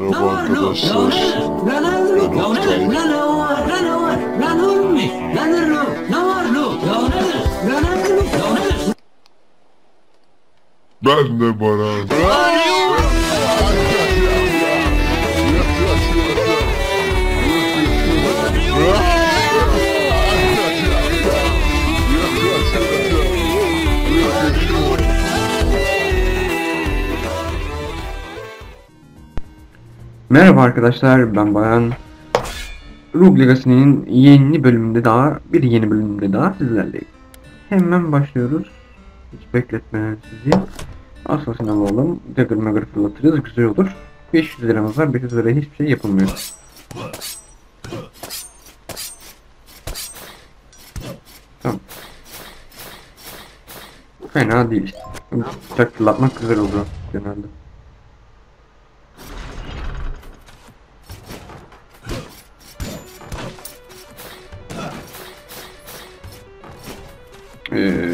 Merhaba arkadaşlar. Lan oğlum, ya nedir? Lan Merhaba arkadaşlar ben Bayan Rogue Legacy'nin yeni bölümünde daha bir yeni bölümünde daha sizlerleyim. Hemen başlıyoruz. Hiç bekletmeden sizi. Assassin alalım. Dagger Magger fırlatırız. Güzel olur. 500 liramız var. 500 liraya hiçbir şey yapılmıyor. Tamam. Fena değil. Bıçak fırlatmak güzel oluyor genelde. Ee,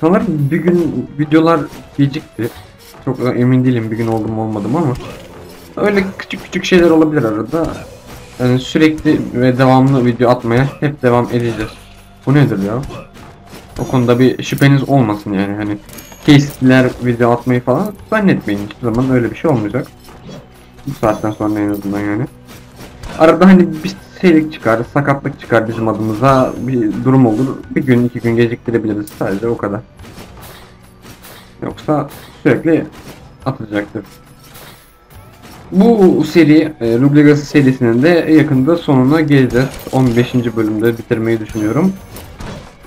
sanırım bir gün videolar gecikti. Çok da emin değilim bir gün oldum olmadım ama öyle küçük küçük şeyler olabilir arada. Yani sürekli ve devamlı video atmaya hep devam edeceğiz. Bu nedir ya? O konuda bir şüpheniz olmasın yani hani kesitler video atmayı falan zannetmeyin hiçbir zaman öyle bir şey olmayacak. Bu saatten sonra en azından yani. Arada hani bir seyirlik çıkar, sakatlık çıkar bizim adımıza bir durum olur. Bir gün iki gün geciktirebiliriz sadece o kadar. Yoksa sürekli atılacaktır. Bu seri, e, Rogue Legacy serisinin de yakında sonuna geleceğiz. 15. bölümde bitirmeyi düşünüyorum.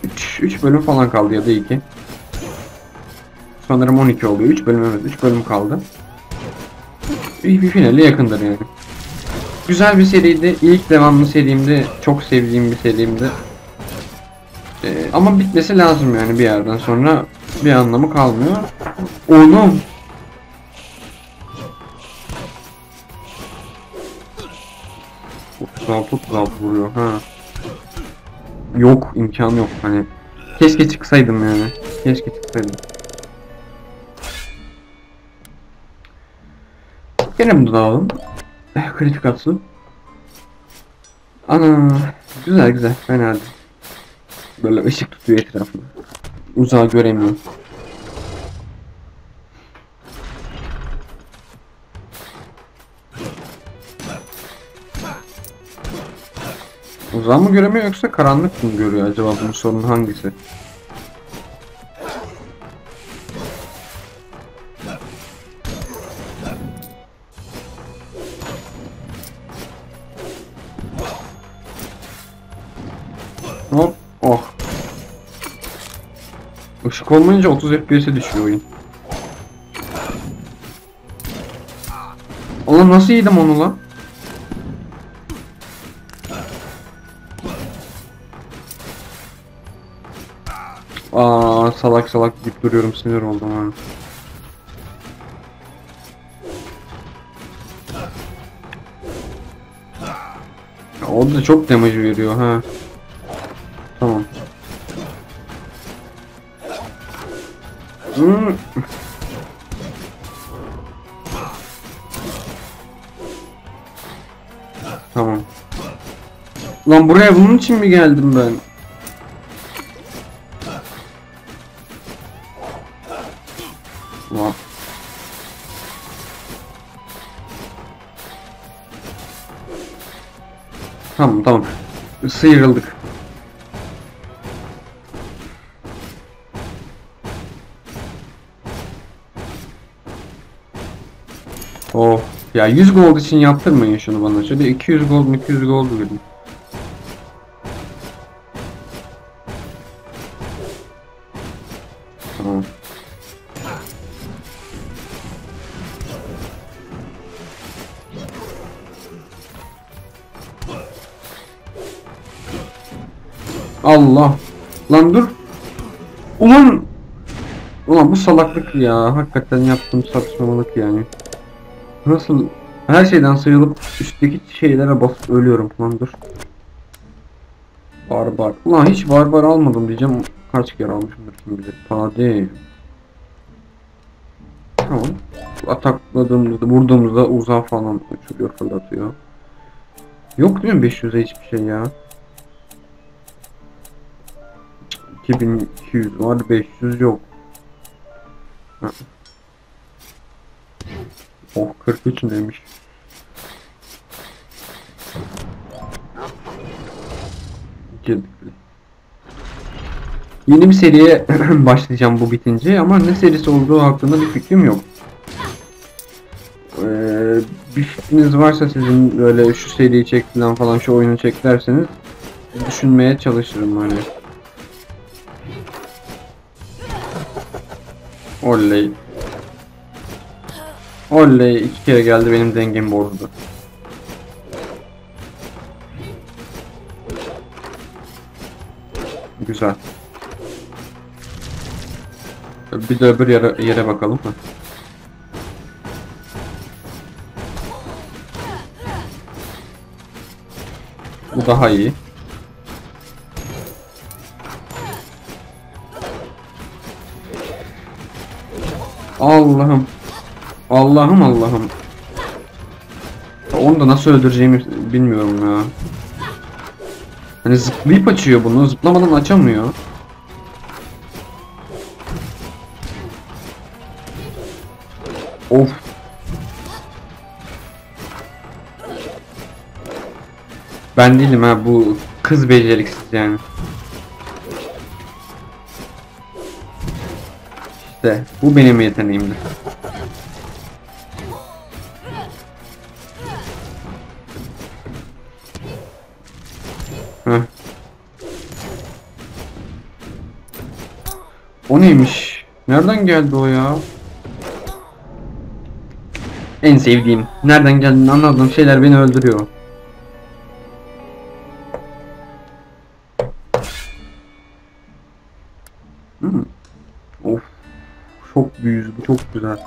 3, 3 bölüm falan kaldı ya da 2. Sanırım 12 oluyor. 3 bölüm evet 3 bölüm kaldı. Bir, bir finali yakındır yani. Güzel bir seriydi. İlk devamlı serimde çok sevdiğim bir serimdi. Ee, ama bitmesi lazım yani bir yerden sonra bir anlamı kalmıyor. Oğlum. Otuz altı vuruyor ha. Yok imkanı yok hani. Keşke çıksaydım yani. Keşke çıksaydım. Gene bunu da alalım. Eh, Kritik atsın. Ana güzel güzel fena değil. Böyle ışık tutuyor etrafını. Uzağı göremiyorum. Uzağı mı göremiyor yoksa karanlık mı görüyor acaba bunun sorunu hangisi? Işık olmayınca 30 FPS'e düşüyor oyun. Oğlum nasıl yedim onu lan? Aa salak salak gidip duruyorum sinir oldum ha. O da çok damage veriyor ha. Hmm. Tamam. Lan buraya bunun için mi geldim ben? Tamam tamam. Sıyrıldık. Ya 100 gold için yaptırmayın şunu bana. Şöyle 200 gold 200 gold verin. Tamam. Allah. Lan dur. Ulan. Ulan bu salaklık ya. Hakikaten yaptığım saçmalık yani. Nasıl her şeyden sıyrılıp üstteki şeylere basıp ölüyorum lan dur. Barbar. Ulan hiç barbar almadım diyeceğim. Kaç kere almışımdır kim bilir. Hadi. Tamam. Atakladığımızda, vurduğumuzda uzağa falan uçuruyor, fırlatıyor. Yok değil mi 500'e hiçbir şey ya? 2200 var, 500 yok. Ha. Oh 43 neymiş? Yeni bir seriye başlayacağım bu bitince ama ne serisi olduğu hakkında bir fikrim yok. Ee, bir fikriniz varsa sizin böyle şu seriyi çek falan falan şu oyunu çek derseniz düşünmeye çalışırım hani. Oley. Oley iki kere geldi benim dengemi bozdu. Güzel. Bir de öbür yere, yere bakalım mı? Bu daha iyi. Allah'ım. Allah'ım Allah'ım. Onu da nasıl öldüreceğimi bilmiyorum ya. Hani zıplayıp açıyor bunu. Zıplamadan açamıyor. Of. Ben değilim ha bu kız beceriksiz yani. İşte bu benim yeteneğimdir. Nereden geldi o ya? En sevdiğim. Nereden geldiğini anladığım şeyler beni öldürüyor. Hmm. Of. Çok büyüz bu çok güzel.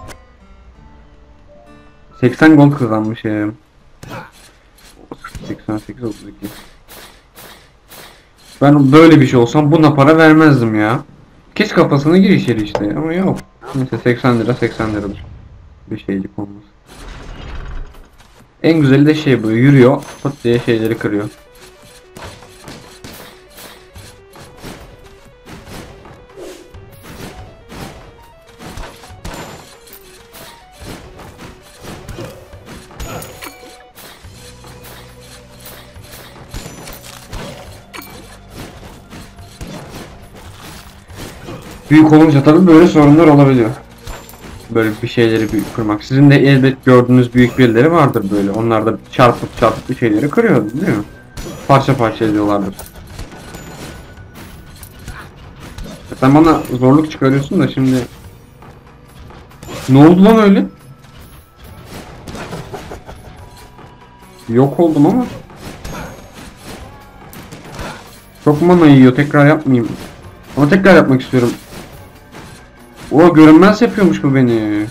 80 gol kazanmışım. 88 32. Ben böyle bir şey olsam buna para vermezdim ya. Kes kafasına gir içeri işte ama yok. Neyse 80 lira 80 liradır. Bir şeylik olmaz. En güzeli de şey bu yürüyor pıt diye şeyleri kırıyor. Büyük olunca tabii böyle sorunlar olabiliyor. Böyle bir şeyleri büyük kırmak. Sizin de elbet gördüğünüz büyük birileri vardır böyle. Onlar da çarpıp çarpıp bir şeyleri kırıyor değil mi? Parça parça ediyorlardır. Sen bana zorluk çıkarıyorsun da şimdi... Ne oldu lan öyle? Yok oldum ama. Çok mana yiyor tekrar yapmayayım. Ama tekrar yapmak istiyorum. O görünmez yapıyormuş bu beni.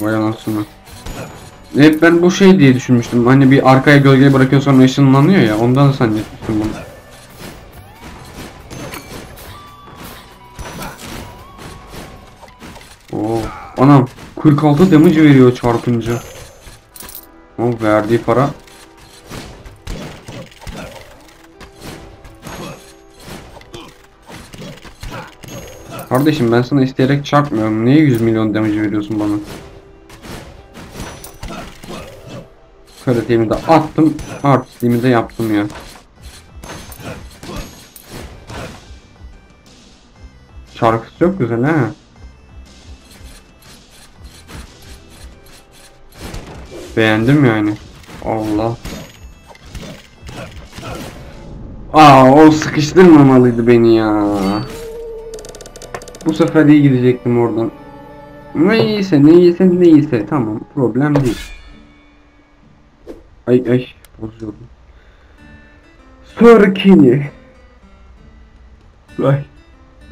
Vay anasını. Hep ben bu şey diye düşünmüştüm. Hani bir arkaya gölge bırakıyor sonra ışınlanıyor ya. Ondan zannetmiştim bunu. Oo, anam 46 damage veriyor çarpınca. O verdiği para Kardeşim ben sana isteyerek çarpmıyorum. Niye 100 milyon damage veriyorsun bana? Karatemi de attım. Artistliğimi de yaptım ya. Şarkısı çok güzel ha. Beğendim yani. Allah. Aa o sıkıştırmamalıydı beni ya. Bu sefer iyi gidecektim oradan. Neyse neyse neyse tamam problem değil. Ay ay bozuyorum. Sonrakini. Ay.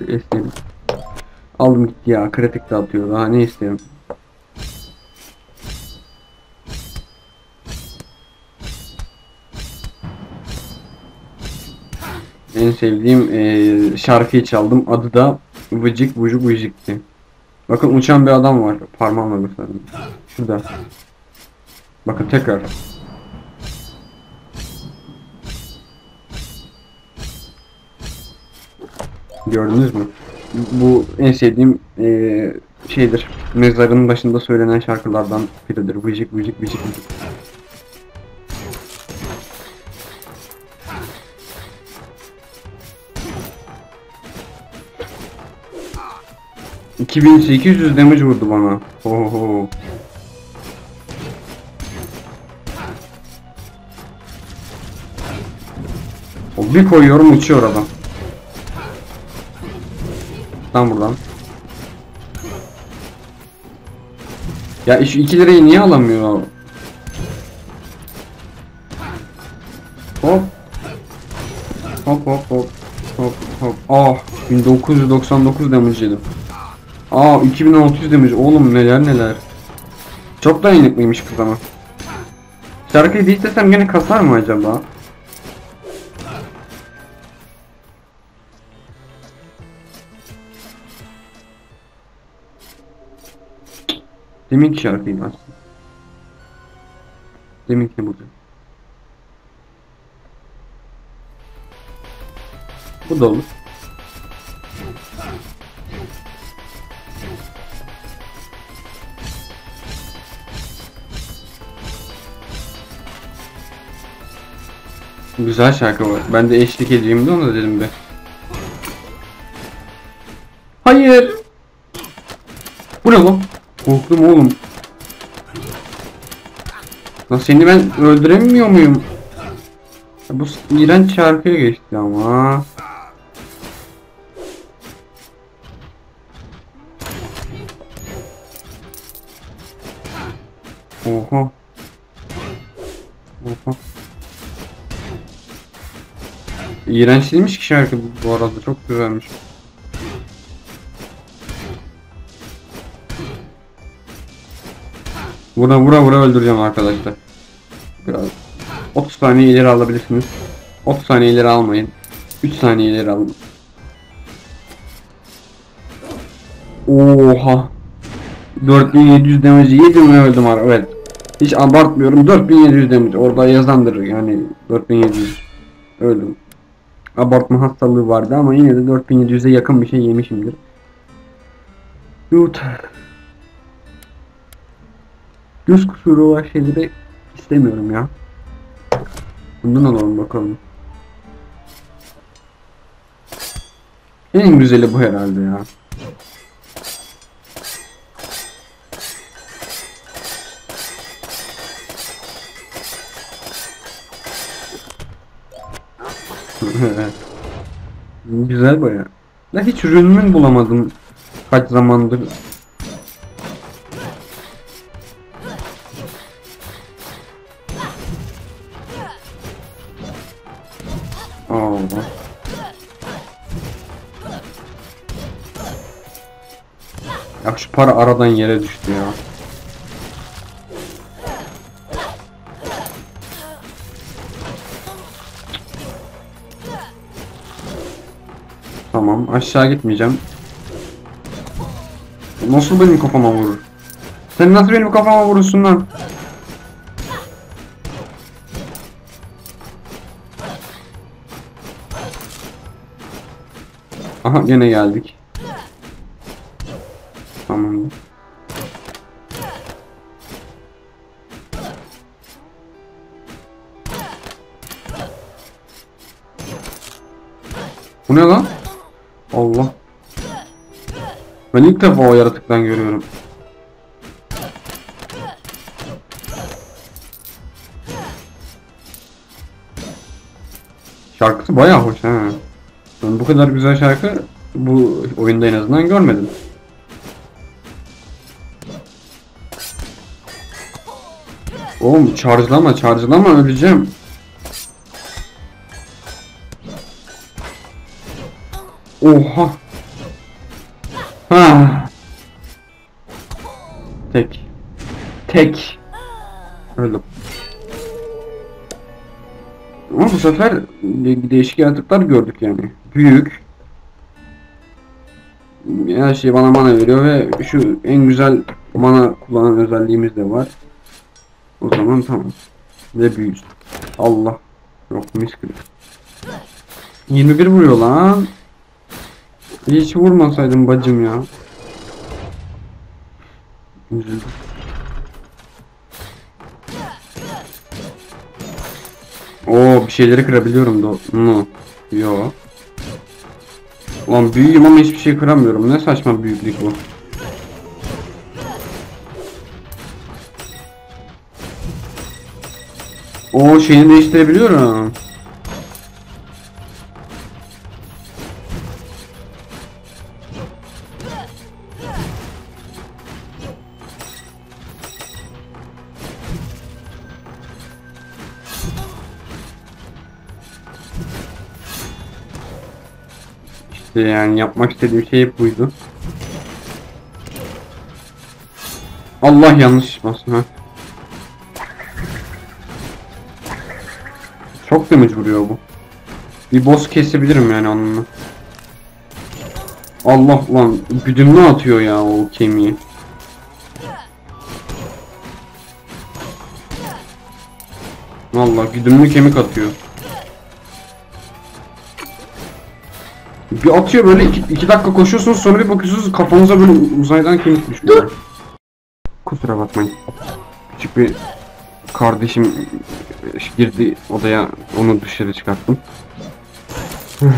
Esnedim. Aldım gitti ya kritik de atıyor daha ne istiyorum. En sevdiğim eee, şarkıyı çaldım. Adı da Vıcık Vucuk Vıcık'tı. Bakın uçan bir adam var. Parmağımla gösterdim. Şurada. Bakın tekrar. Gördünüz mü? Bu en sevdiğim eee, şeydir. Mezarın başında söylenen şarkılardan biridir. Vıcık vıcık vıcık vıcık. ...2800 damage vurdu bana. Oho. O bir koyuyorum uçuyor adam. Lan buradan. Ya şu 2 lirayı niye alamıyor? Hop. Hop hop hop. Hop hop. Ah 1999 damage yedim. Aa 2600 damage. Oğlum neler neler. Çok dayanıklıymış kız ama. Şarkıyı değiştirsem gene kasar mı acaba? Deminki şarkıydı aslında. Deminki burada. Bu da olur. Güzel şarkı var. Ben de eşlik edeyim de ona dedim be. Hayır. Bu ne lan? Korktum oğlum. Lan seni ben öldüremiyor muyum? Bu iğrenç şarkıya geçti ama. Oha. İğrenç değilmiş ki şarkı bu- arada çok güzelmiş. Vura vura vura öldüreceğim arkadaşlar. Biraz 30 saniye ileri alabilirsiniz. 30 saniye ileri almayın. 3 saniye ileri alın. Oha. 4700 damage yedim ve öldüm ar evet. Hiç abartmıyorum 4700 damage orada yazandır yani 4700 öldüm. Abartma hastalığı vardı ama yine de 4700'e yakın bir şey yemişimdir. Yut. Göz kusuru olan şeyleri istemiyorum ya. Bundan alalım bakalım. En güzeli bu herhalde ya. Güzel baya. Ya hiç ürünümün bulamadım kaç zamandır. Allah. Ya şu para aradan yere düştü ya. Aşağı gitmeyeceğim. Nasıl benim kafama vurur? Sen nasıl benim kafama vurursun lan? Aha gene geldik. İlk defa o yaratıktan görüyorum. Şarkısı bayağı hoş ha. Ben bu kadar güzel şarkı bu oyunda en azından görmedim. Oğlum charge'lama charge'lama öleceğim. Oha. Tek. Öldüm. Ama bu sefer de- değişik yaratıklar gördük yani. Büyük. Her şey bana mana veriyor ve şu en güzel mana kullanan özelliğimiz de var. O zaman tamam. Ve büyüyüz. Allah. Yok mis gibi. 21 vuruyor lan. Hiç vurmasaydım bacım ya. Üzüldüm. Oo bir şeyleri kırabiliyorum da. No. Yo. Ulan büyüğüm ama hiçbir şey kıramıyorum. Ne saçma büyüklük bu. O şeyini değiştirebiliyorum. İşte yani yapmak istediğim şey hep buydu. Allah yanlış basın ha. Çok damage vuruyor bu. Bir boss kesebilirim yani onunla. Allah lan güdümlü atıyor ya o kemiği. Vallahi güdümlü kemik atıyor. Bir atıyor böyle iki, iki dakika koşuyorsunuz sonra bir bakıyorsunuz kafanıza böyle uzaydan kemik düşüyor. Kusura bakmayın. Küçük bir kardeşim girdi odaya onu dışarı çıkarttım.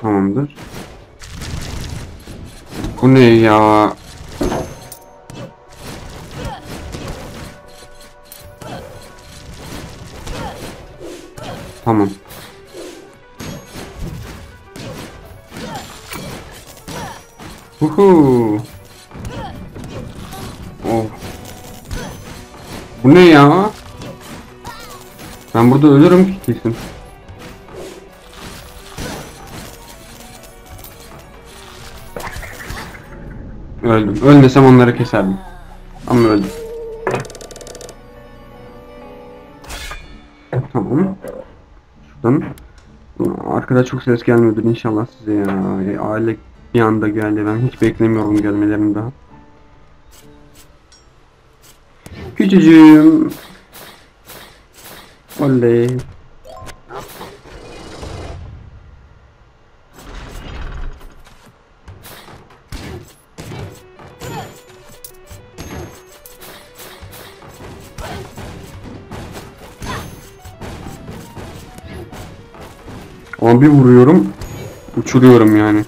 Tamamdır. Bu ne ya? Tamam. Huhu. Oh. Bu ne ya? Ben burada ölürüm ki kesin. Öldüm. Ölmesem onları keserdim. Ama öldüm. Şuradan. Arkada çok ses gelmiyordur inşallah size ya. E, Aile bir anda geldi. Ben hiç beklemiyorum gelmelerini daha. Küçücüğüm. Oley. Ama bir vuruyorum, uçuruyorum yani.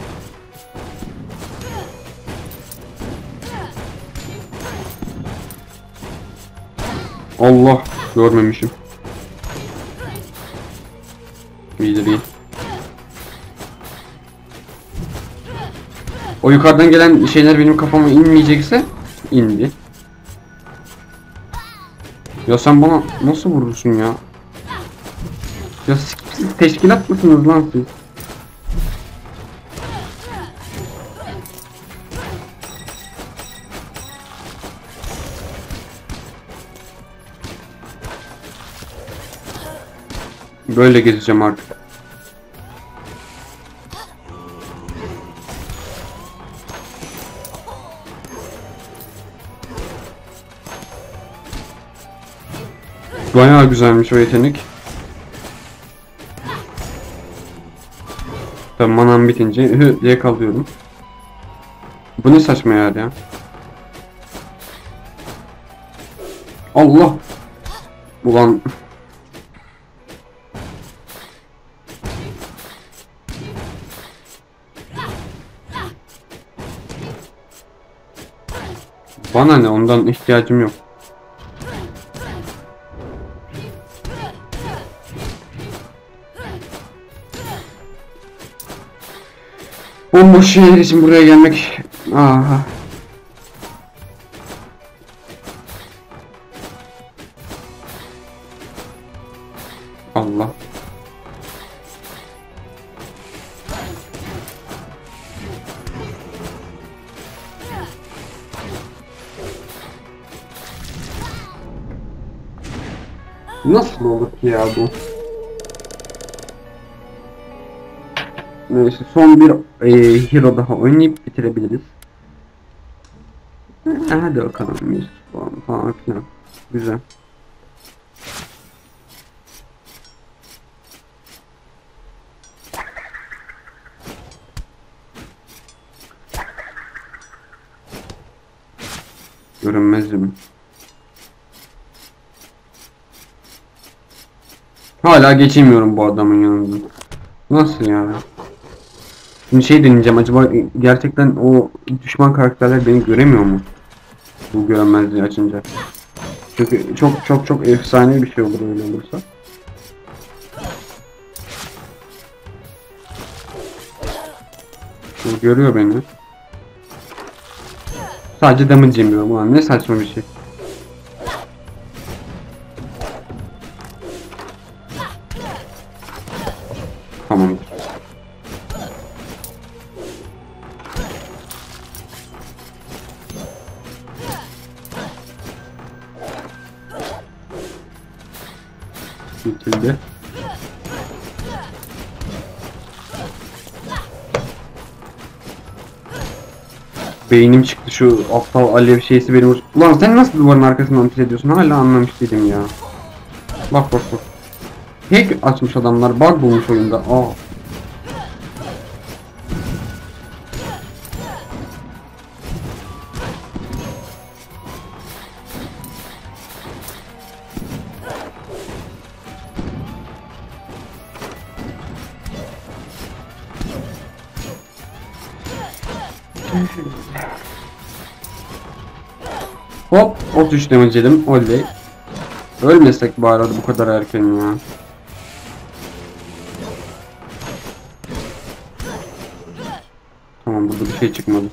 Allah görmemişim. İyi. O yukarıdan gelen şeyler benim kafama inmeyecekse indi. Ya sen bana nasıl vurursun ya? Ya teşkilat mısınız lan siz? Böyle gezeceğim artık. Bayağı güzelmiş o yetenek. Tabii manam bitince hı diye kalıyorum. Bu ne saçma yer ya. Allah. Ulan. Bana ne ondan ihtiyacım yok. Bomboş şehir için buraya gelmek. Aha. Allah. Nasıl olur ki ya bu? Neyse son bir e, hero daha oynayıp bitirebiliriz. Ha, hadi bakalım 100 puan falan filan. Güzel. Görünmezim. Hala geçemiyorum bu adamın yanından. Nasıl ya? Şimdi şey deneyeceğim acaba gerçekten o düşman karakterler beni göremiyor mu? Bu görünmezliği açınca. Çünkü çok çok çok efsane bir şey olur öyle olursa. Bu görüyor beni. Sadece damage yemiyorum ulan ne saçma bir şey. Beynim çıktı şu aptal alev şeysi benim. Ulan sen nasıl duvarın arkasından ateş ediyorsun? Hala anlamış değilim ya. Bak bak bak. Hack açmış adamlar. Bug bulmuş oyunda. Aa. 33 damage yedim. Oley. Ölmesek bari bu kadar erken ya. Tamam burada bir şey çıkmadı.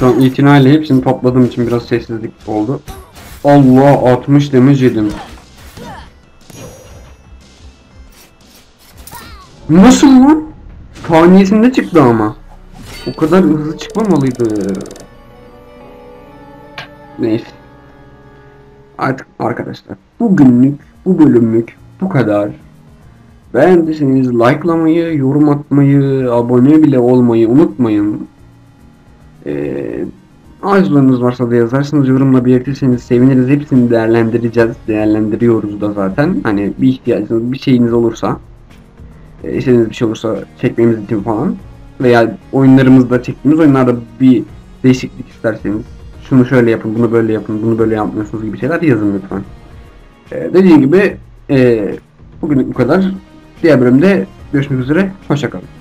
Şu an itinayla hepsini topladığım için biraz sessizlik oldu. Allah 60 damage yedim. Nasıl lan? Saniyesinde çıktı ama. O kadar hızlı çıkmamalıydı. Neyse. Artık arkadaşlar bugünlük bu bölümlük bu kadar. Beğendiyseniz likelamayı, yorum atmayı, abone bile olmayı unutmayın. Arzularınız varsa da yazarsınız yorumla belirtirseniz seviniriz. Hepsini değerlendireceğiz. Değerlendiriyoruz da zaten. Hani bir ihtiyacınız, bir şeyiniz olursa e, istediğiniz bir şey olursa çekmemiz için falan veya oyunlarımızda çektiğimiz oyunlarda bir değişiklik isterseniz şunu şöyle yapın, bunu böyle yapın, bunu böyle yapmıyorsunuz gibi şeyler yazın lütfen. Ee, dediğim gibi e, bugünlük bu kadar. Diğer bölümde görüşmek üzere. Hoşçakalın.